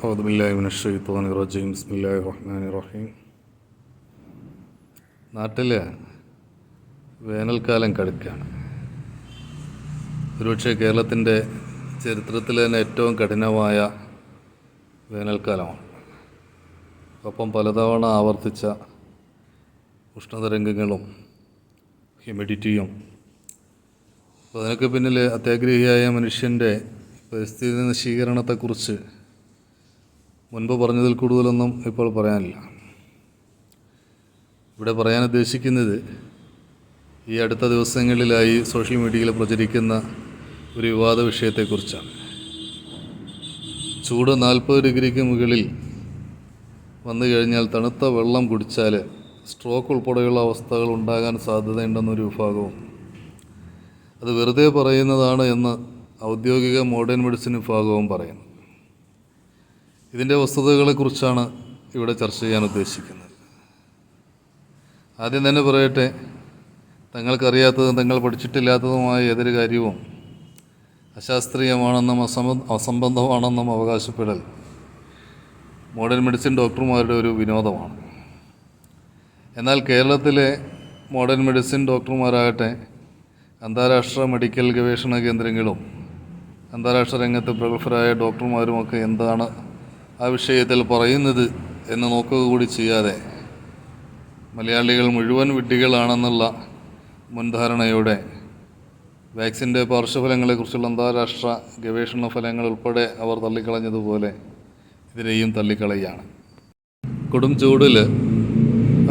أعوذ بالله من الشيطان الرجيم بسم الله الرحمن الرحيم നാട്ടിൽ വേനൽക്കാലം കടുക്കുകയാണ് ഒരുപക്ഷെ കേരളത്തിൻ്റെ ചരിത്രത്തിൽ തന്നെ ഏറ്റവും കഠിനമായ വേനൽക്കാലമാണ് ഒപ്പം പലതവണ ആവർത്തിച്ച ഉഷ്ണതരംഗങ്ങളും ഹ്യൂമിഡിറ്റിയും അപ്പോൾ അതിനൊക്കെ പിന്നിൽ അത്യാഗ്രഹിയായ മനുഷ്യൻ്റെ പരിസ്ഥിതി നശീകരണത്തെക്കുറിച്ച് മുൻപ് പറഞ്ഞതിൽ കൂടുതലൊന്നും ഇപ്പോൾ പറയാനില്ല. ഇവിടെ പറയാൻ ഉദ്ദേശിക്കുന്നത് ഈ അടുത്ത ദിവസങ്ങളിലായി സോഷ്യൽ മീഡിയയിൽ പ്രചരിക്കുന്ന ഒരു വിവാദ വിഷയത്തെക്കുറിച്ചാണ്. ചൂട് നാൽപ്പത് ഡിഗ്രിക്ക് മുകളിൽ വന്നു കഴിഞ്ഞാൽ തണുത്ത വെള്ളം കുടിച്ചാൽ സ്ട്രോക്ക് ഉൾപ്പെടെയുള്ള അവസ്ഥകൾ ഉണ്ടാകാൻ സാധ്യതയുണ്ടെന്നൊരു വിഭാഗവും. അത് വെറുതെ പറയുന്നതാണ് എന്ന് ഔദ്യോഗിക മോഡേൺ മെഡിസിൻ വിഭാഗവും പറയുന്നു. ഇതിന്റെ വസ്തുതകളെക്കുറിച്ചാണ് ഇവിടെ ചർച്ച ചെയ്യാൻ ഉദ്ദേശിക്കുന്നത്. ആദ്യം തന്നെ പറയട്ടെ തങ്ങൾക്കറിയാത്തതും തങ്ങൾ പഠിച്ചിട്ടില്ലാത്തതുമായ ഏതൊരു കാര്യവും അശാസ്ത്രീയമാണെന്നും അസംബ അസംബന്ധമാണെന്നും അവകാശപ്പെടൽ മോഡേൺ മെഡിസിൻ ഡോക്ടർമാരുടെ ഒരു വിനോദമാണ്. എന്നാൽ കേരളത്തിലെ മോഡേൺ മെഡിസിൻ ഡോക്ടർമാരാകട്ടെ അന്താരാഷ്ട്ര മെഡിക്കൽ ഗവേഷണ കേന്ദ്രങ്ങളും അന്താരാഷ്ട്ര രംഗത്ത് പ്രഗത്ഭരായ ഡോക്ടർമാരുമൊക്കെ എന്താണ് ആ വിഷയത്തിൽ പറയുന്നത് എന്ന് നോക്കുക കൂടി ചെയ്യാതെ മലയാളികൾ മുഴുവൻ വിഡ്ഢികളാണെന്നുള്ള മുൻധാരണയോടെ വാക്സിന്റെ പാർശ്വഫലങ്ങളെക്കുറിച്ചുള്ള അന്താരാഷ്ട്ര ഗവേഷണ ഫലങ്ങൾ ഉൾപ്പെടെ അവർ തള്ളിക്കളഞ്ഞതുപോലെ ഇതിനെയും തള്ളിക്കളയാണ്. കൊടും ചൂടിൽ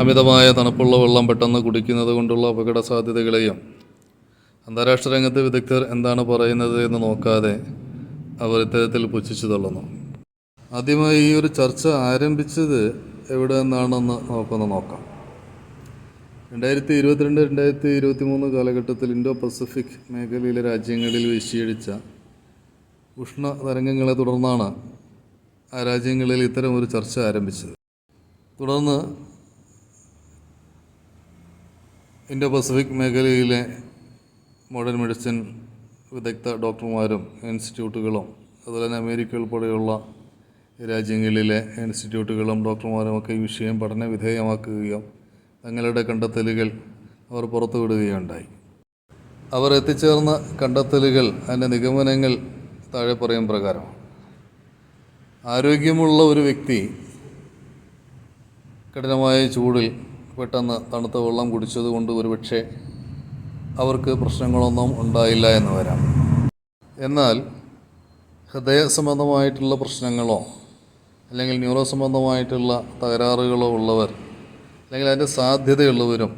അമിതമായ തണുപ്പുള്ള വെള്ളം പെട്ടെന്ന് കുടിക്കുന്നത് കൊണ്ടുള്ള അപകട സാധ്യതകളെയും അന്താരാഷ്ട്ര രംഗത്തെ വിദഗ്ധർ എന്താണ് പറയുന്നത് എന്ന് നോക്കാതെ അവർ ഇത്തരത്തിൽ പുച്ഛിച്ചു തള്ളുന്നു. ആദ്യമായി ഈ ഒരു ചർച്ച ആരംഭിച്ചത് എവിടെ നിന്നാണെന്ന് നമുക്കൊന്ന് നോക്കാം. രണ്ടായിരത്തി ഇരുപത്തിരണ്ട് രണ്ടായിരത്തി ഇരുപത്തി മൂന്ന് കാലഘട്ടത്തിൽ ഇൻഡോ പസഫിക് മേഖലയിലെ രാജ്യങ്ങളിൽ വീശിയടിച്ച ഉഷ്ണ തരംഗങ്ങളെ തുടർന്നാണ് ആ രാജ്യങ്ങളിൽ ഇത്തരം ഒരു ചർച്ച ആരംഭിച്ചത്. തുടർന്ന് ഇൻഡോ പസഫിക് മേഖലയിലെ മോഡേൺ മെഡിസിൻ വിദഗ്ധ ഡോക്ടർമാരും ഇൻസ്റ്റിറ്റ്യൂട്ടുകളും അതുപോലെ തന്നെ അമേരിക്ക ഉൾപ്പെടെയുള്ള രാജ്യങ്ങളിലെ ഇൻസ്റ്റിറ്റ്യൂട്ടുകളും ഡോക്ടർമാരും ഒക്കെ ഈ വിഷയം പഠന വിധേയമാക്കുകയും തങ്ങളുടെ കണ്ടെത്തലുകൾ അവർ പുറത്തുവിടുകയുണ്ടായി. അവർ എത്തിച്ചേർന്ന കണ്ടെത്തലുകൾ അതിന്റെ നിഗമനങ്ങൾ താഴെ പറയും പ്രകാരമാണ് ആരോഗ്യമുള്ള ഒരു വ്യക്തി കഠിനമായ ചൂടിൽ പെട്ടെന്ന് തണുത്ത വെള്ളം കുടിച്ചതുകൊണ്ട് ഒരുപക്ഷെ അവർക്ക് പ്രശ്നങ്ങളൊന്നും ഉണ്ടായില്ല എന്ന് വരാം. എന്നാൽ ഹൃദയ സംബന്ധമായിട്ടുള്ള പ്രശ്നങ്ങളോ അല്ലെങ്കിൽ ന്യൂറോ സംബന്ധമായിട്ടുള്ള തകരാറുകളോ ഉള്ളവർ അല്ലെങ്കിൽ അതിന്റെ സാധ്യതയുള്ളവരും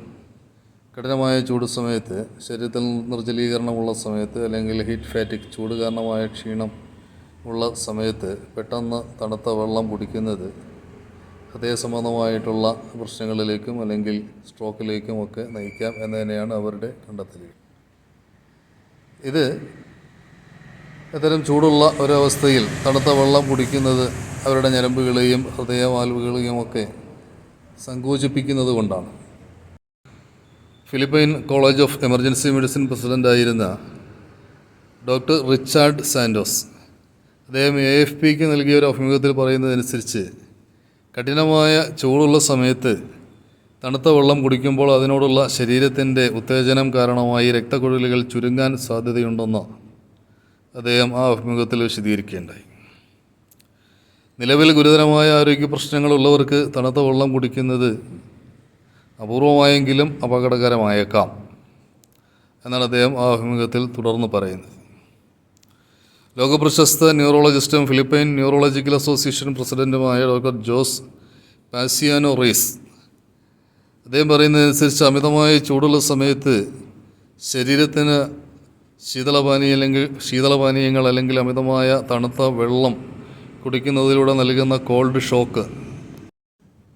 കഠിനമായ ചൂട് സമയത്ത് ശരീരത്തിൽ നിർജലീകരണമുള്ള സമയത്ത് അല്ലെങ്കിൽ ഹീറ്റ് ഫാറ്റിക് ചൂട് കാരണമായ ക്ഷീണം ഉള്ള സമയത്ത് പെട്ടെന്ന് തണുത്ത വെള്ളം കുടിക്കുന്നത് ഹൃദയ സംബന്ധമായിട്ടുള്ള പ്രശ്നങ്ങളിലേക്കും അല്ലെങ്കിൽ സ്ട്രോക്കിലേക്കും ഒക്കെ നയിക്കാം എന്ന് തന്നെയാണ് അവരുടെ കണ്ടെത്തലുകൾ. ഇത് ഇത്തരം ചൂടുള്ള ഒരവസ്ഥയിൽ തണുത്ത വെള്ളം കുടിക്കുന്നത് അവരുടെ ഞരമ്പുകളെയും ഹൃദയവാൽവുകളെയും ഒക്കെ സങ്കോചിപ്പിക്കുന്നത് കൊണ്ടാണ്. Philippine college of emergency medicine പ്രസിഡന്റായിരുന്ന ഡോക്ടർ റിച്ചാർഡ് സാൻഡോസ് അദ്ദേഹം എ എഫ് പിക്ക് നൽകിയ ഒരു അഭിമുഖത്തിൽ പറയുന്നതനുസരിച്ച് കഠിനമായ ചൂടുള്ള സമയത്ത് തണുത്ത വെള്ളം കുടിക്കുമ്പോൾ അതിനോടുള്ള ശരീരത്തിന്റെ ഉത്തേജനം കാരണമായി രക്തക്കുഴലുകൾ ചുരുങ്ങാൻ സാധ്യതയുണ്ടെന്ന് അദ്ദേഹം ആ അഭിമുഖത്തിൽ വിശദീകരിക്കുകയുണ്ടായി. നിലവിൽ ഗുരുതരമായ ആരോഗ്യ പ്രശ്നങ്ങളുള്ളവർക്ക് തണുത്ത വെള്ളം കുടിക്കുന്നത് അപൂർവമായെങ്കിലും അപകടകരമായേക്കാം എന്നാണ് അദ്ദേഹം ആ അഭിമുഖത്തിൽ തുടർന്ന് പറയുന്നത്. ലോകപ്രശസ്ത ന്യൂറോളജിസ്റ്റും ഫിലിപ്പൈൻ ന്യൂറോളജിക്കൽ അസോസിയേഷൻ പ്രസിഡന്റുമായ ഡോക്ടർ ജോസ് പാസിയാനോ റീസ് അദ്ദേഹം പറയുന്നതനുസരിച്ച് അമിതമായ ചൂടുള്ള സമയത്ത് ശരീരത്തിന് ശീതളപാനീയം അല്ലെങ്കിൽ ശീതളപാനീയങ്ങൾ അല്ലെങ്കിൽ അമിതമായ തണുത്ത വെള്ളം കുടിക്കുന്നതിലൂടെ നൽകുന്ന കോൾഡ് ഷോക്ക്.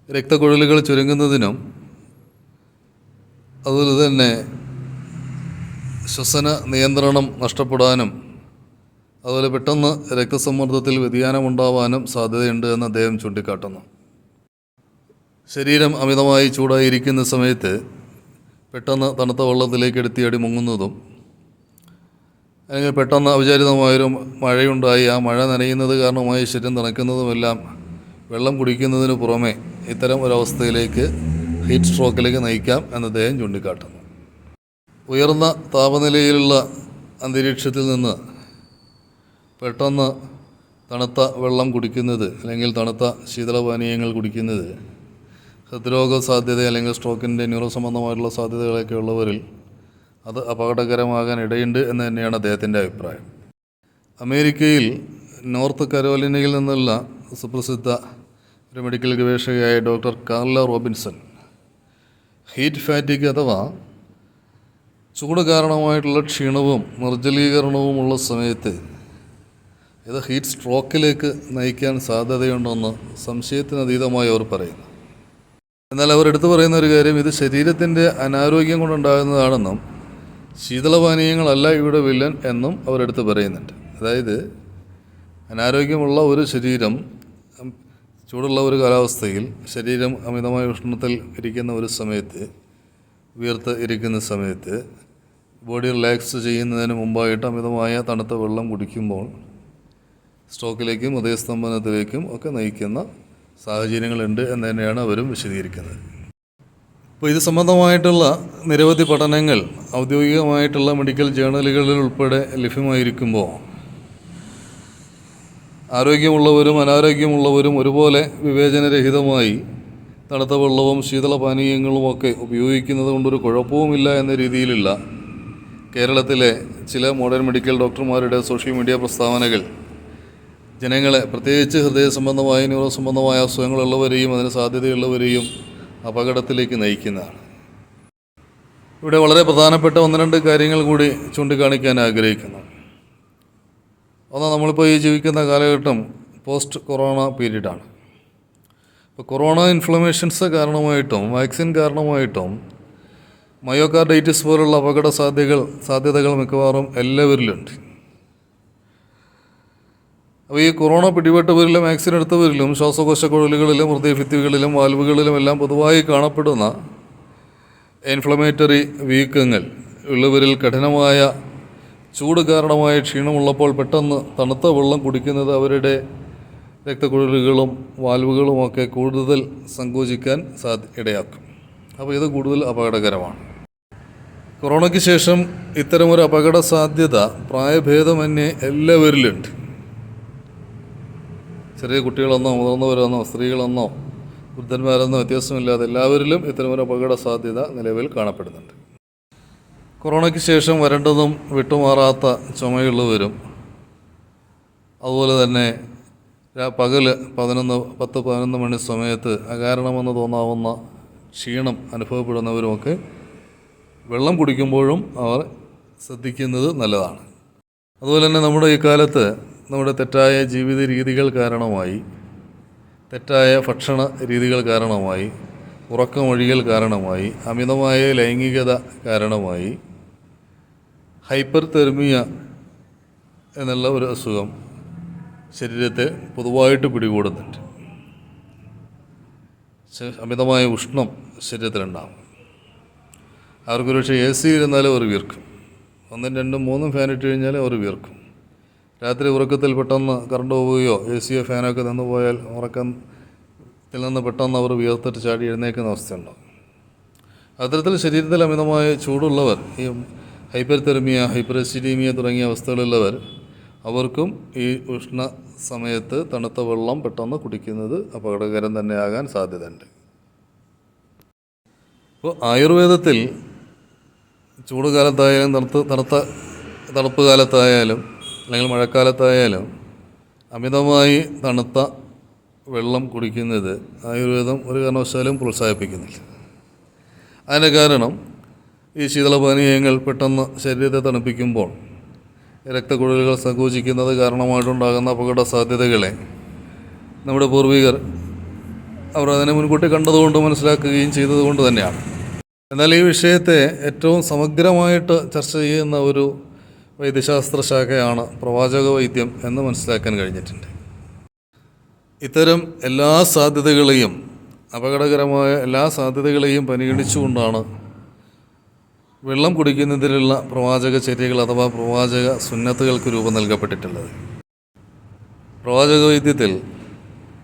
രക്തക്കുഴലുകൾ ചുരുങ്ങുന്നതിനും അതുപോലെ തന്നെ ശ്വസന നിയന്ത്രണം നഷ്ടപ്പെടാനും അതുപോലെ പെട്ടെന്ന് രക്തസമ്മർദ്ദത്തിൽ വ്യതിയാനമുണ്ടാവാനും സാധ്യതയുണ്ട് എന്ന് അദ്ദേഹം ചൂണ്ടിക്കാട്ടുന്നു. ശരീരം അമിതമായി ചൂടായിരിക്കുന്ന സമയത്ത് പെട്ടെന്ന് തണുത്ത വെള്ളത്തിലേക്ക് എടുത്തിയടി മുങ്ങുന്നതും അല്ലെങ്കിൽ പെട്ടെന്ന് അവിചാരിതമായൊരു മഴയുണ്ടായി. ആ മഴ നനയുന്നത് കാരണമായി ശരീരം തണുക്കുന്നതുമെല്ലാം വെള്ളം കുടിക്കുന്നതിന് പുറമെ ഇത്തരം ഒരവസ്ഥയിലേക്ക് ഹീറ്റ് സ്ട്രോക്കിലേക്ക് നയിക്കാം എന്ന് അദ്ദേഹം ചൂണ്ടിക്കാട്ടുന്നു. ഉയർന്ന താപനിലയിലുള്ള അന്തരീക്ഷത്തിൽ നിന്ന് പെട്ടെന്ന് തണുത്ത വെള്ളം കുടിക്കുന്നത് അല്ലെങ്കിൽ തണുത്ത ശീതളപാനീയങ്ങൾ കുടിക്കുന്നത് ഹൃദ്രോഗ സാധ്യത അല്ലെങ്കിൽ സ്ട്രോക്കിന്റെ ന്യൂറോ സംബന്ധമായിട്ടുള്ള സാധ്യതകളൊക്കെ ഉള്ളവരിൽ അത് അപകടകരമാകാൻ ഇടയുണ്ട് എന്ന് തന്നെയാണ് അദ്ദേഹത്തിന്റെ അഭിപ്രായം. അമേരിക്കയിൽ നോർത്ത് കരോലിനയിൽ നിന്നുള്ള സുപ്രസിദ്ധ ഒരു medical ഗവേഷകയായ doctor Carla Robinson heat fatigue അഥവാ ചൂട് കാരണമായിട്ടുള്ള ക്ഷീണവും നിർജലീകരണവുമുള്ള സമയത്ത് ഇത് ഹീറ്റ് സ്ട്രോക്കിലേക്ക് നയിക്കാൻ സാധ്യതയുണ്ടെന്ന് സംശയത്തിനതീതമായി അവർ പറയുന്നു. എന്നാൽ അവർ എടുത്തു പറയുന്ന ഒരു കാര്യം ഇത് ശരീരത്തിന്റെ അനാരോഗ്യം കൊണ്ടുണ്ടാകുന്നതാണെന്നും ശീതളപാനീയങ്ങളല്ല ഇവിടെ വില്ലൻ എന്നും അവരെടുത്ത് പറയുന്നുണ്ട്. അതായത് അനാരോഗ്യമുള്ള ഒരു ശരീരം ചൂടുള്ള ഒരു കാലാവസ്ഥയിൽ ശരീരം അമിതമായ ഉഷ്ണത്തിൽ ഇരിക്കുന്ന ഒരു സമയത്ത് വീർത്ത് ഇരിക്കുന്ന സമയത്ത് ബോഡി റിലാക്സ് ചെയ്യുന്നതിന് മുമ്പായിട്ട് അമിതമായ തണുത്ത വെള്ളം കുടിക്കുമ്പോൾ സ്ട്രോക്കിലേക്കും ഹൃദയസ്തംഭനത്തിലേക്കും ഒക്കെ നയിക്കുന്ന സാഹചര്യങ്ങളുണ്ട് എന്ന് തന്നെയാണ് അവരും വിശദീകരിക്കുന്നത്. അപ്പോൾ ഇത് സംബന്ധമായിട്ടുള്ള നിരവധി പഠനങ്ങൾ ഔദ്യോഗികമായിട്ടുള്ള മെഡിക്കൽ ജേണലുകളിൽ ഉൾപ്പെടെ ലഭ്യമായിരിക്കുമ്പോൾ ആരോഗ്യമുള്ളവരും അനാരോഗ്യമുള്ളവരും ഒരുപോലെ വിവേചനരഹിതമായി തണുത്ത വെള്ളവും ശീതളപാനീയങ്ങളുമൊക്കെ ഉപയോഗിക്കുന്നത് കൊണ്ടൊരു കുഴപ്പവുമില്ല എന്ന രീതിയിലുള്ള കേരളത്തിലെ ചില മോഡേൺ മെഡിക്കൽ ഡോക്ടർമാരുടെ സോഷ്യൽ മീഡിയ പ്രസ്താവനകൾ ജനങ്ങളെ പ്രത്യേകിച്ച് ഹൃദയ സംബന്ധമായ ന്യൂറോ സംബന്ധമായ അസുഖങ്ങളുള്ളവരെയും അതിന് സാധ്യതയുള്ളവരെയും അപകടത്തിലേക്ക് നയിക്കുന്നതാണ്. ഇവിടെ വളരെ പ്രധാനപ്പെട്ട ഒന്ന് രണ്ട് കാര്യങ്ങൾ കൂടി ചൂണ്ടിക്കാണിക്കാൻ ആഗ്രഹിക്കുന്നു. ഒന്ന് നമ്മളിപ്പോൾ ഈ ജീവിക്കുന്ന കാലഘട്ടം പോസ്റ്റ് കൊറോണ പീരീഡാണ്. ഇപ്പോൾ കൊറോണ ഇൻഫ്ലമേഷൻസ് കാരണമായിട്ടും വാക്സിൻ കാരണമായിട്ടും മയോകാർഡൈറ്റിസ് പോലുള്ള അപകട സാധ്യതകൾ സാധ്യതകൾ മിക്കവാറും എല്ലാവരിലുണ്ട്. അപ്പോൾ ഈ കൊറോണ പിടിപെട്ടവരിലും വാക്സിൻ എടുത്തവരിലും ശ്വാസകോശ കുഴലുകളിലും ഹൃദയഭിത്തികളിലും വാൽവുകളിലും എല്ലാം പൊതുവായി കാണപ്പെടുന്ന ഇൻഫ്ലമേറ്ററി വീക്കങ്ങൾ ഉള്ളവരിൽ കഠിനമായ ചൂട് കാരണമായ ക്ഷീണമുള്ളപ്പോൾ പെട്ടെന്ന് തണുത്ത വെള്ളം കുടിക്കുന്നത് അവരുടെ രക്തക്കുഴലുകളും വാൽവുകളുമൊക്കെ കൂടുതൽ സങ്കോചിക്കാൻ സാധ്യ ഇടയാക്കും. അപ്പോൾ ഇത് കൂടുതൽ അപകടകരമാണ്. കൊറോണയ്ക്ക് ശേഷം ഇത്തരമൊരു അപകട സാധ്യത പ്രായഭേദമന്യേ എല്ലാവരിലുണ്ട്. ചെറിയ കുട്ടികളെന്നോ മുതിർന്നവരെന്നോ സ്ത്രീകളെന്നോ വൃദ്ധന്മാരെന്നോ വ്യത്യാസമില്ലാതെ എല്ലാവരിലും ഇത്തരമൊരു അപകട സാധ്യത നിലവിൽ കാണപ്പെടുന്നുണ്ട്. കൊറോണയ്ക്ക് ശേഷം വരണ്ടതും വിട്ടുമാറാത്ത ചുമയുള്ളവരും അതുപോലെ തന്നെ പകൽ പതിനൊന്ന് പത്ത് പതിനൊന്ന് മണി സമയത്ത് അകാരണമെന്ന് തോന്നാവുന്ന ക്ഷീണം അനുഭവപ്പെടുന്നവരുമൊക്കെ വെള്ളം കുടിക്കുമ്പോഴും അവർ ശ്രദ്ധിക്കുന്നത് നല്ലതാണ്. അതുപോലെ തന്നെ നമ്മുടെ ഈ കാലത്ത് നമ്മുടെ തെറ്റായ ജീവിത രീതികൾ കാരണമായി തെറ്റായ ഭക്ഷണ രീതികൾ കാരണമായി ഉറക്കമൊഴികൾ കാരണമായി അമിതമായ ലൈംഗികത കാരണമായി ഹൈപ്പർ തെർമിയ എന്നുള്ള ഒരു അസുഖം ശരീരത്തെ പൊതുവായിട്ട് പിടികൂടുന്നുണ്ട്. അമിതമായ ഉഷ്ണം ശരീരത്തിലുണ്ടാകും അവർക്കൊരു പക്ഷേ എ സി ഇരുന്നാലും അവർ വീർക്കും ഒന്നും രണ്ടും മൂന്നും ഫാൻ ഇട്ട് കഴിഞ്ഞാൽ അവർ വീർക്കും രാത്രി ഉറക്കത്തിൽ പെട്ടെന്ന് കറണ്ട് പോവുകയോ എ സിയോ ഫാനൊക്കെ നിന്ന് പോയാൽ ഉറക്കത്തിൽ നിന്ന് പെട്ടെന്ന് അവർ വിയർത്തിട്ട് ചാടി എഴുന്നേക്കുന്ന അവസ്ഥയുണ്ട്. അത്തരത്തിൽ ശരീരത്തിൽ അമിതമായ ചൂടുള്ളവർ ഈ ഹൈപ്പർ തെർമിയ ഹൈപ്പർ എസിഡീമിയ തുടങ്ങിയ അവസ്ഥകളുള്ളവർ അവർക്കും ഈ ഉഷ്ണ സമയത്ത് തണുത്ത വെള്ളം പെട്ടെന്ന് കുടിക്കുന്നത് അപകടകരം തന്നെയാകാൻ സാധ്യതയുണ്ട്. ഇപ്പോൾ ആയുർവേദത്തിൽ ചൂട് കാലത്തായാലും തണുത്ത തണുത്ത തണുപ്പ് കാലത്തായാലും അല്ലെങ്കിൽ മഴക്കാലത്തായാലും അമിതമായി തണുത്ത വെള്ളം കുടിക്കുന്നത് ആയുർവേദം ഒരു കാരണവശാലും പ്രോത്സാഹിപ്പിക്കുന്നില്ല. അതിന്റെ കാരണം ഈ ശീതളപാനീയങ്ങൾ പെട്ടെന്ന് ശരീരത്തെ തണുപ്പിക്കുമ്പോൾ രക്തക്കുഴലുകൾ സങ്കോചിക്കുന്നത് കാരണമായിട്ടുണ്ടാകുന്ന അപകട സാധ്യതകളെ നമ്മുടെ പൂർവികർ അവർ അതിനെ മുൻകൂട്ടി കണ്ടതുകൊണ്ട് മനസ്സിലാക്കുകയും ചെയ്തതുകൊണ്ട് തന്നെയാണ്. എന്നാൽ ഈ വിഷയത്തെ ഏറ്റവും സമഗ്രമായിട്ട് ചർച്ച ചെയ്യുന്ന ഒരു വൈദ്യശാസ്ത്ര ശാഖയാണ് പ്രവാചക വൈദ്യം എന്ന് മനസ്സിലാക്കാൻ കഴിഞ്ഞിട്ടുണ്ട്. ഇത്തരം എല്ലാ സാധ്യതകളെയും അപകടകരമായ എല്ലാ സാധ്യതകളെയും പരിഗണിച്ചുകൊണ്ടാണ് വെള്ളം കുടിക്കുന്നതിലുള്ള പ്രവാചക ചര്യകൾ അഥവാ പ്രവാചക സുന്നത്തുകൾക്ക് രൂപം നൽകപ്പെട്ടിട്ടുള്ളത്. പ്രവാചക വൈദ്യത്തിൽ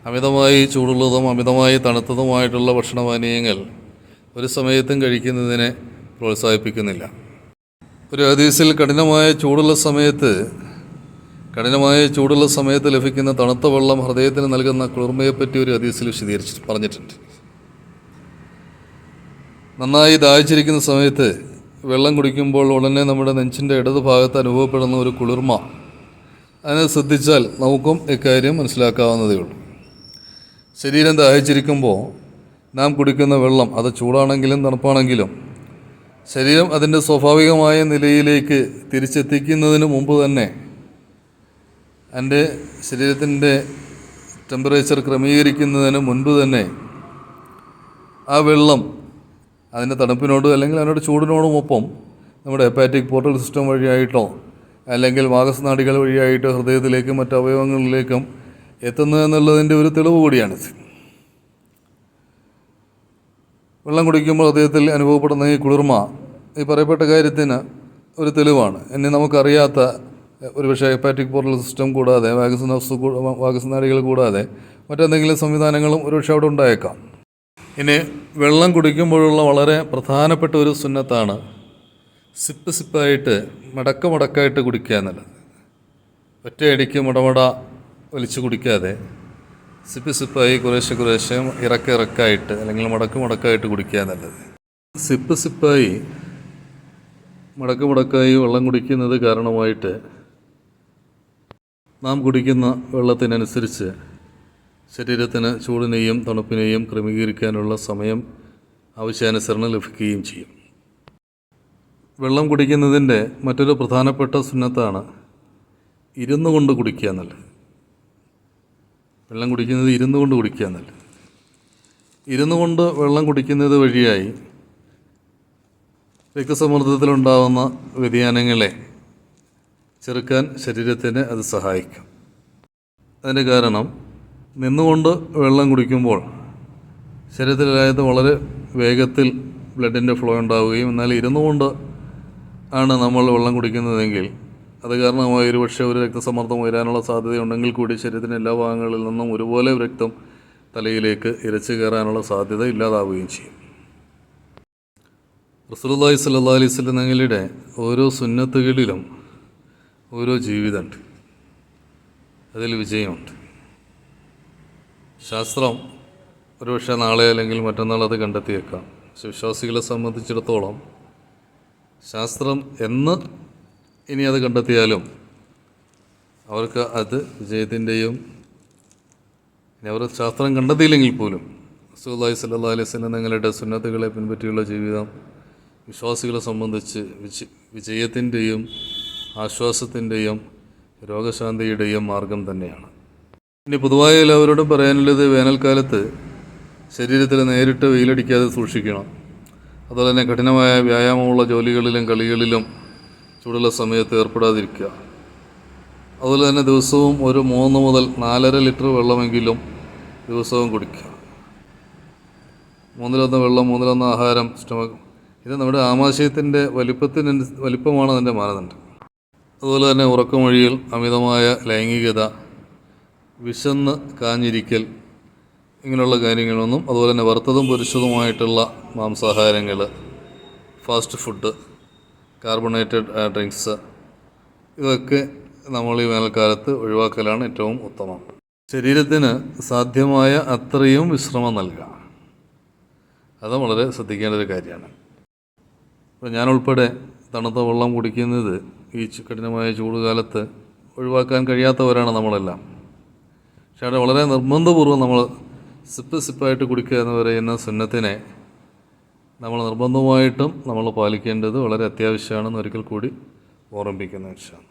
അമിതമായി ചൂടുള്ളതും അമിതമായി തണുത്തതുമായിട്ടുള്ള ഭക്ഷണപാനീയങ്ങൾ ഒരു സമയത്തും കഴിക്കുന്നതിനെ പ്രോത്സാഹിപ്പിക്കുന്നില്ല. ഒരു ഹദീസിൽ കഠിനമായ ചൂടുള്ള സമയത്ത് കഠിനമായ ചൂടുള്ള സമയത്ത് ലഭിക്കുന്ന തണുത്ത വെള്ളം ഹൃദയത്തിന് നൽകുന്ന കുളിർമയെപ്പറ്റി ഒരു ഹദീസിൽ വിശദീകരിച്ച് പറഞ്ഞിട്ടുണ്ട്. നന്നായി ദാഹിച്ചിരിക്കുന്ന സമയത്ത് വെള്ളം കുടിക്കുമ്പോൾ ഉടനെ നമ്മുടെ നെഞ്ചിന്റെ ഇടത് ഭാഗത്ത് അനുഭവപ്പെടുന്ന ഒരു കുളിർമ. അതിനെ ശ്രദ്ധിച്ചാൽ നമുക്കും ഇക്കാര്യം മനസ്സിലാക്കാവുന്നതേ ഉള്ളൂ. ശരീരം ദാഹിച്ചിരിക്കുമ്പോൾ നാം കുടിക്കുന്ന വെള്ളം അത് ചൂടാണെങ്കിലും തണുപ്പാണെങ്കിലും ശരീരം അതിന്റെ സ്വാഭാവികമായ നിലയിലേക്ക് തിരിച്ചെത്തിക്കുന്നതിന് മുമ്പ് തന്നെ എന്റെ ശരീരത്തിന്റെ ടെമ്പറേച്ചർ ക്രമീകരിക്കുന്നതിന് മുൻപ് തന്നെ ആ വെള്ളം അതിന്റെ തണുപ്പിനോട് അല്ലെങ്കിൽ അതിനോട് ചൂടിനോടും ഒപ്പം നമ്മുടെ ഹെപ്പാറ്റിക് പോർട്ടൽ സിസ്റ്റം വഴിയായിട്ടോ അല്ലെങ്കിൽ വാഗസ്നാടികൾ വഴിയായിട്ടോ ഹൃദയത്തിലേക്കും മറ്റു അവയവങ്ങളിലേക്കും എത്തുന്നു ഒരു തെളിവ് കൂടിയാണിത് വെള്ളം കുടിക്കുമ്പോൾ ഹൃദയത്തിൽ അനുഭവപ്പെടുന്ന ഈ കുളിർമ ഈ പറയപ്പെട്ട കാര്യത്തിന് ഒരു തെളിവാണ്. ഇനി നമുക്കറിയാത്ത ഒരു പക്ഷേ ഹെപ്പാറ്റിക് പോർട്ടൽ സിസ്റ്റം കൂടാതെ വാഗസ് നഫ്സ് വാഗസ് നാടികൾ കൂടാതെ മറ്റെന്തെങ്കിലും സംവിധാനങ്ങളും ഒരു പക്ഷേ അവിടെ ഉണ്ടായേക്കാം. ഇനി വെള്ളം കുടിക്കുമ്പോഴുള്ള വളരെ പ്രധാനപ്പെട്ട ഒരു സുന്നത്താണ് സിപ്പ് സിപ്പായിട്ട് മടക്ക മടക്കായിട്ട് കുടിക്കുക എന്നുള്ളത് ഒറ്റയടിക്ക് മുടമട വലിച്ചു കുടിക്കാതെ സിപ്പ് സിപ്പായി കുറേശ്ശെ കുറേശ്ശെ ഇറക്ക ഇറക്കായിട്ട് അല്ലെങ്കിൽ മുടക്ക് മുടക്കായിട്ട് കുടിക്കുക എന്നുള്ളത് സിപ്പ് സിപ്പായി മുടക്ക് മുടക്കായി വെള്ളം കുടിക്കുന്നത് കാരണമായിട്ട് നാം കുടിക്കുന്ന വെള്ളത്തിനനുസരിച്ച് ശരീരത്തിന് ചൂടിനെയും തണുപ്പിനെയും ക്രമീകരിക്കാനുള്ള സമയം ആവശ്യാനുസരണം ലഭിക്കുകയും ചെയ്യും. വെള്ളം കുടിക്കുന്നതിന്റെ മറ്റൊരു പ്രധാനപ്പെട്ട സുന്നത്താണ് ഇരുന്നു കൊണ്ട് കുടിക്കുക എന്നുള്ളത് വെള്ളം കുടിക്കുന്നത് ഇരുന്നു കൊണ്ട് കുടിക്കുക എന്നല്ല. ഇരുന്നു കൊണ്ട് വെള്ളം കുടിക്കുന്നത് വഴിയായി രക്തസമ്മർദ്ദത്തിലുണ്ടാകുന്ന വ്യതിയാനങ്ങളെ ചെറുക്കാൻ ശരീരത്തിന് അത് സഹായിക്കും. അതിന്റെ കാരണം നിന്നുകൊണ്ട് വെള്ളം കുടിക്കുമ്പോൾ ശരീരത്തിലായത് വളരെ വേഗത്തിൽ ബ്ലഡിന്റെ ഫ്ലോ ഉണ്ടാവുകയും എന്നാൽ ഇരുന്നുകൊണ്ട് ആണ് നമ്മൾ വെള്ളം കുടിക്കുന്നതെങ്കിൽ അത് കാരണമായി ഒരുപക്ഷെ ഒരു രക്തസമ്മർദ്ദം ഉയരാനുള്ള സാധ്യതയുണ്ടെങ്കിൽ കൂടി ശരീരത്തിന്റെ എല്ലാ ഭാഗങ്ങളിൽ നിന്നും ഒരുപോലെ രക്തം തലയിലേക്ക് ഇരച്ചു കയറാനുള്ള സാധ്യത ഇല്ലാതാവുകയും ചെയ്യും. റസൂലുള്ളാഹി സ്വല്ലല്ലാഹി അലൈഹി വസല്ലം തങ്ങളുടെ ഓരോ സുന്നത്തുകളിലും ഓരോ ജീവിതമുണ്ട്. അതിൽ വിജയമുണ്ട്. ശാസ്ത്രം ഒരുപക്ഷെ നാളെ അല്ലെങ്കിൽ മറ്റന്നാൾ അത് കണ്ടെത്തിയേക്കാം. പക്ഷെ വിശ്വാസികളെ സംബന്ധിച്ചിടത്തോളം ശാസ്ത്രം എന്ന് ഇനി അത് കണ്ടെത്തിയാലും അവർക്ക് അത് വിജയത്തിന്റെയും ഇനി അവർ ശാസ്ത്രം കണ്ടെത്തിയില്ലെങ്കിൽ പോലും സുല്ലാഹി സല്ലാ അലൈഹി നിങ്ങളുടെ സുന്നത്തുകളെ പിൻപറ്റിയുള്ള ജീവിതം വിശ്വാസികളെ സംബന്ധിച്ച് വിജ വിജയത്തിന്റെയും ആശ്വാസത്തിന്റെയും രോഗശാന്തിയുടെയും മാർഗം തന്നെയാണ്. ഇനി പൊതുവായി എല്ലാവരോടും പറയാനുള്ളത് വേനൽക്കാലത്ത് ശരീരത്തിൽ നേരിട്ട് വെയിലടിക്കാതെ സൂക്ഷിക്കണം. അതുപോലെ തന്നെ കഠിനമായ വ്യായാമമുള്ള ജോലികളിലും കളികളിലും ചൂടുള്ള സമയത്ത് ഏർപ്പെടാതിരിക്കുക. അതുപോലെ തന്നെ ദിവസവും ഒരു മൂന്ന് മുതൽ നാലര ലിറ്റർ വെള്ളമെങ്കിലും ദിവസവും കുടിക്കുക. മൂന്നിലൊന്ന് വെള്ളം മൂന്നിലൊന്ന് ആഹാരം സ്റ്റമക്. ഇത് നമ്മുടെ ആമാശയത്തിന്റെ വലിപ്പത്തിന് വലിപ്പമാണ് അതിന്റെ മാനദണ്ഡം. അതുപോലെ തന്നെ ഉറക്കമൊഴിയിൽ അമിതമായ ലൈംഗികത വിശന്ന് കാഞ്ഞിരിക്കൽ ഇങ്ങനെയുള്ള കാര്യങ്ങളൊന്നും അതുപോലെ തന്നെ വറുത്തതും പൊരിച്ചതുമായിട്ടുള്ള മാംസാഹാരങ്ങൾ ഫാസ്റ്റ് ഫുഡ് കാർബണേറ്റഡ് ഡ്രിങ്ക്സ് ഇതൊക്കെ നമ്മൾ ഈ വേനൽക്കാലത്ത് ഒഴിവാക്കലാണ് ഏറ്റവും ഉത്തമം. ശരീരത്തിന് സാധ്യമായ അത്രയും വിശ്രമം നൽകുക അത് വളരെ ശ്രദ്ധിക്കേണ്ട ഒരു കാര്യമാണ്. ഇപ്പോൾ ഞാൻ ഉൾപ്പെടെ തണുത്ത വെള്ളം കുടിക്കുന്നത് ഈ കഠിനമായ കഠിനമായ ചൂടുകാലത്ത് ഒഴിവാക്കാൻ കഴിയാത്തവരാണ് നമ്മളെല്ലാം. പക്ഷേ അവിടെ വളരെ നിർബന്ധപൂർവം നമ്മൾ സിപ്പ് സിപ്പായിട്ട് കുടിക്കുക എന്ന് പറയുന്ന സുന്നത്തിനെ നമ്മൾ നിർബന്ധമായിട്ടും നമ്മൾ പാലിക്കേണ്ടത് വളരെ അത്യാവശ്യമാണെന്ന് ഒരിക്കൽ കൂടി ഓർമ്മിപ്പിക്കുന്ന വിഷയമാണ്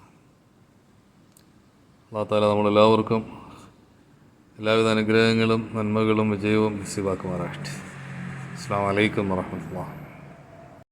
അള്ളാഹ് താല നമ്മളെല്ലാവർക്കും എല്ലാവിധ അനുഗ്രഹങ്ങളും നന്മകളും വിജയവും നസീബാക്കുമാറാകട്ടെ. അസ്സാം വലൈക്കും വാഹമത്തുള്ള